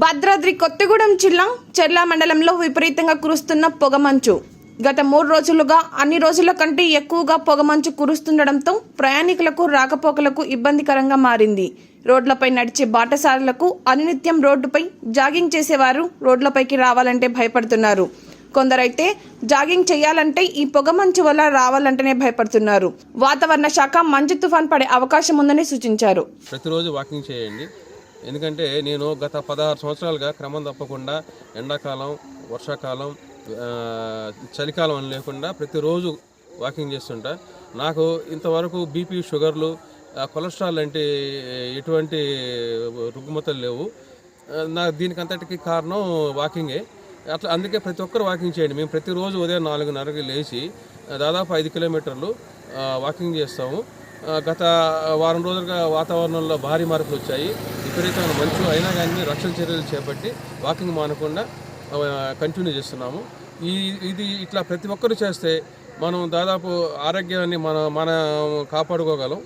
భద్రాద్రి కొత్తగూడెం జిల్లా చెర్ల మండలంలో విపరీతంగా కురుస్తున్న పొగమంచు గత మూడు రోజులుగా అన్ని రోజుల కంటే ఎక్కువగా పొగమంచు కురుస్తుండటంతో ప్రయాణికులకు రాకపోకలకు ఇబ్బందికరంగా మారింది. రోడ్లపై నడిచే బాటసారులకు అనునిత్యం రోడ్డుపై జాగింగ్ చేసేవారు రోడ్లపైకి రావాలంటే భయపడుతున్నారు. కొందరైతే జాగింగ్ చేయాలంటే ఈ పొగమంచు వల్ల రావాలంటేనే భయపడుతున్నారు. వాతావరణ శాఖ మంచు తుఫాన్ పడే అవకాశం ఉందని సూచించారు. ప్రతిరోజు వాకింగ్ చేయండి. ఎందుకంటే నేను గత పదహారు సంవత్సరాలుగా క్రమం తప్పకుండా ఎండాకాలం వర్షాకాలం చలికాలం అని లేకుండా ప్రతిరోజు వాకింగ్ చేస్తుంటా. నాకు ఇంతవరకు బీపీ షుగర్లు కొలెస్ట్రాల్ లాంటి ఎటువంటి రుగ్మతలు లేవు. నా దీనికంతటికి కారణం వాకింగే. అట్లా అందుకే ప్రతి ఒక్కరు వాకింగ్ చేయండి. మేము ప్రతిరోజు ఉదయం నాలుగున్నరకి లేచి దాదాపు ఐదు కిలోమీటర్లు వాకింగ్ చేస్తాము. గత వారం రోజులుగా వాతావరణంలో భారీ మార్పులు వచ్చాయి. విపరీతమైన మంచు అయినా కానీ రక్షణ చర్యలు చేపట్టి వాకింగ్ మానకుండా కంటిన్యూ చేస్తున్నాము. ఈ ఇది ఇట్లా ప్రతి ఒక్కరు చేస్తే మనం దాదాపు ఆరోగ్యాన్ని మన మన కాపాడుకోగలం.